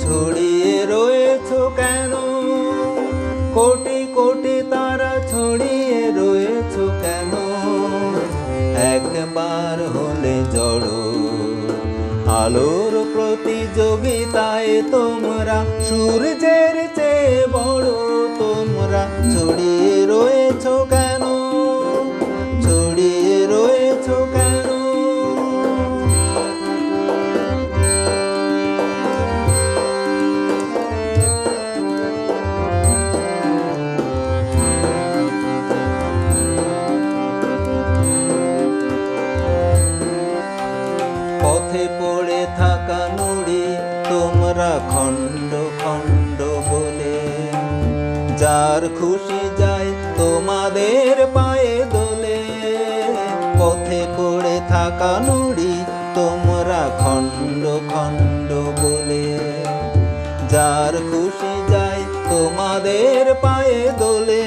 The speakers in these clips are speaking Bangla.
ছড়িয়ে রয়েছ কেন? কোটি কোটি তারা ছড়িয়ে রয়েছ কেন? একবার হলে জড়ো। আলোর প্রতিযোগিতায় তোমরা সূর্যের চেয়ে বড়। তোমরা ছড়িয়ে যার খুশি যায় তোমাদের পায়ে দোলে। পথে পড়ে থাকা নুড়ি তোমরা খণ্ড খণ্ড বলে। যার খুশি যায় তোমাদের পায়ে দোলে।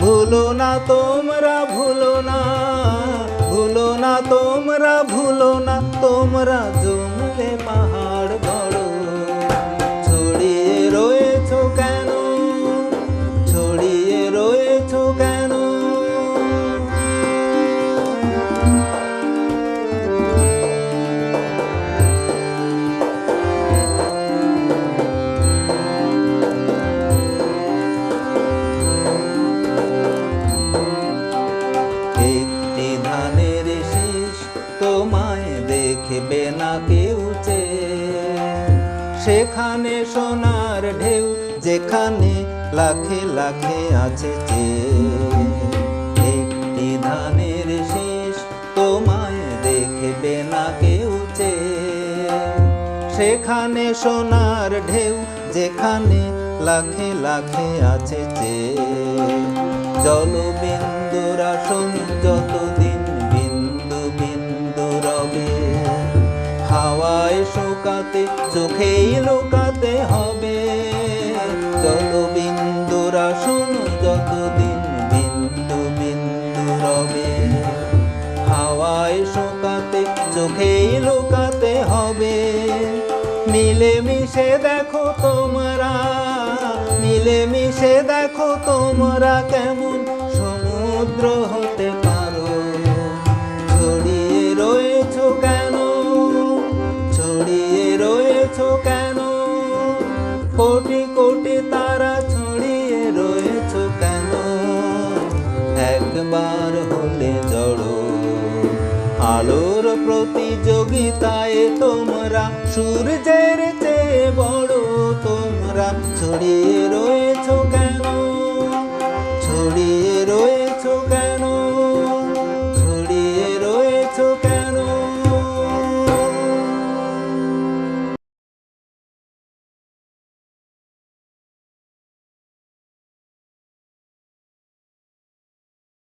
ভুলো না তোমরা, ভুলো না ভুলো না তোমরা, ভুলো না তোমরা তোমায় দেখবে না কেউ চেয়ে। সেখানে সোনার ঢেউ, যেখানে লাখে লাখে আছে। একটি ধানের শেষ তোমায় দেখবে না কেউ চেয়ে। সেখানে সোনার ঢেউ, যেখানে লাখে লাখে আছে চেয়ে জলবিন্দুরা শোন চোখেই লুকাতে হবে। জলবিন্দুরা শোন যতদিন বিন্দু বিন্দু রবে। হাওয়ায় শুকাতে চোখেই লুকাতে হবে। মিলে মিশে দেখো তোমরা মিলে মিশে দেখো তোমরা কেমন সমুদ্র হতে একবার হলে জড়ো। আলোর প্রতিযোগিতায় তোমরা সূর্যের চেয়ে বড়। তোমরা ছড়িয়ে রয়েছ